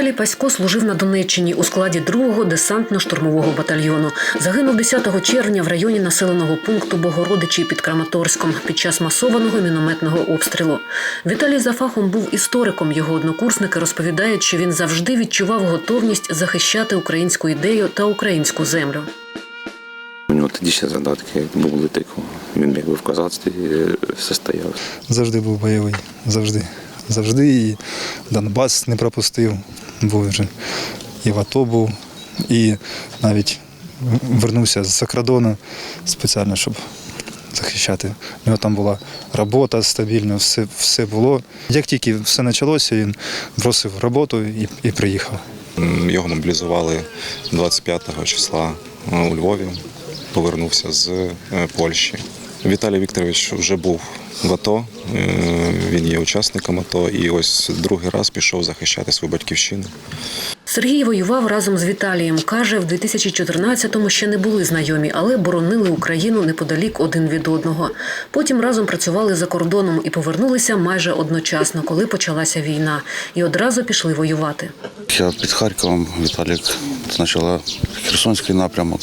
Пасько служив на Донеччині у складі 2-го десантно-штурмового батальйону. Загинув 10 червня в районі населеного пункту Богородичі під Краматорськом під час масованого мінометного обстрілу. Віталій за фахом був істориком. Його однокурсники розповідають, що він завжди відчував готовність захищати українську ідею та українську землю. У нього тоді ще задатки були такі. Він якби в козацтві е, состояв. Завжди був бойовий. Завжди. Завжди і Донбас не пропустив. Був вже і в АТО був, і навіть вернувся з Закрадону спеціально, щоб захищати. У нього там була робота стабільна, все, все було. Як тільки все почалося, він бросив роботу і, і приїхав. Його мобілізували 25 числа е, у Львові. Повернувся з е, Польщі. Віталій Вікторович вже був в АТО. е, Він є учасником АТО і ось другий раз пішов захищати свою батьківщину. Сергій воював разом з Віталієм. Каже, в 2014-му ще не були знайомі, але боронили Україну неподалік один від одного. Потім разом працювали за кордоном і повернулися майже одночасно, коли почалася війна, і одразу пішли воювати. Я під Харковом, Віталік, спочатку Херсонський напрямок,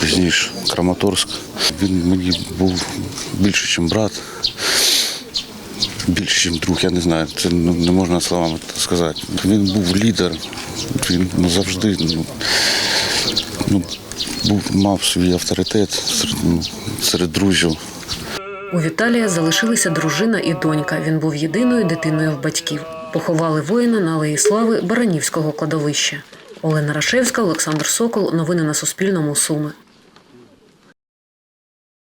пізніше Краматорськ. Він мені був більше, ніж брат, більше, ніж друг, я не знаю. Це не можна словами сказати. Він був лідер, він ну, завжди ну, був, мав свій авторитет серед, ну, серед друзів. У Віталія залишилися дружина і донька. Він був єдиною дитиною в батьків. Поховали воїна на Алеї Слави Баранівського кладовища. Олена Рашевська, Олександр Сокол. Новини на Суспільному. Суми.